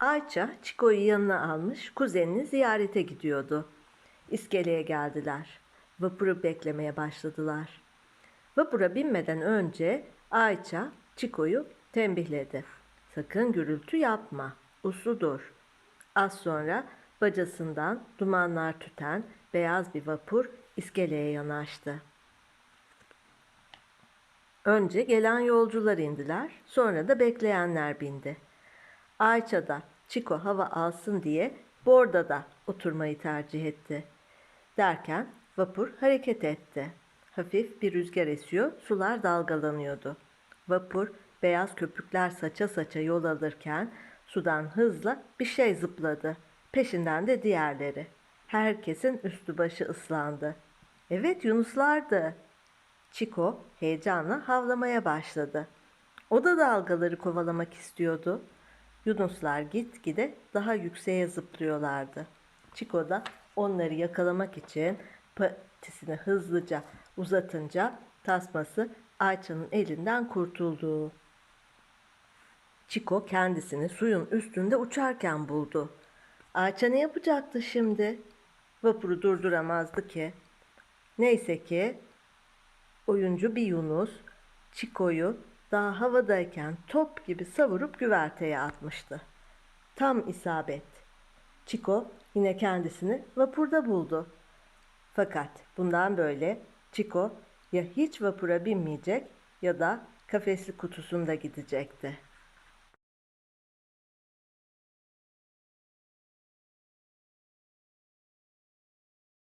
Ayça Çiko'yu yanına almış kuzenini ziyarete gidiyordu. İskeleye geldiler. Vapuru beklemeye başladılar. Vapura binmeden önce Ayça Çiko'yu tembihledi. Sakın gürültü yapma, uslu dur. Az sonra bacasından dumanlar tüten beyaz bir vapur iskeleye yanaştı. Önce gelen yolcular indiler, sonra da bekleyenler bindi. Ayça da Çiko hava alsın diye Borda'da oturmayı tercih etti. Derken vapur hareket etti. Hafif bir rüzgar esiyor, sular dalgalanıyordu. Vapur beyaz köpükler saça saça yol alırken sudan hızla bir şey zıpladı. Peşinden de diğerleri. Herkesin üstü başı ıslandı. Evet Yunuslardı. Çiko heyecanla havlamaya başladı. O da dalgaları kovalamak istiyordu. Yunuslar gitgide daha yükseğe zıplıyorlardı. Çiko da onları yakalamak için patisini hızlıca uzatınca tasması Ayça'nın elinden kurtuldu. Çiko kendisini suyun üstünde uçarken buldu. Ayça ne yapacaktı şimdi? Vapuru durduramazdı ki. Neyse ki oyuncu bir Yunus Çiko'yu daha havadayken top gibi savurup güverteye atmıştı. Tam isabet. Çiko yine kendisini vapurda buldu. Fakat bundan böyle Çiko ya hiç vapura binmeyecek ya da kafesli kutusunda gidecekti.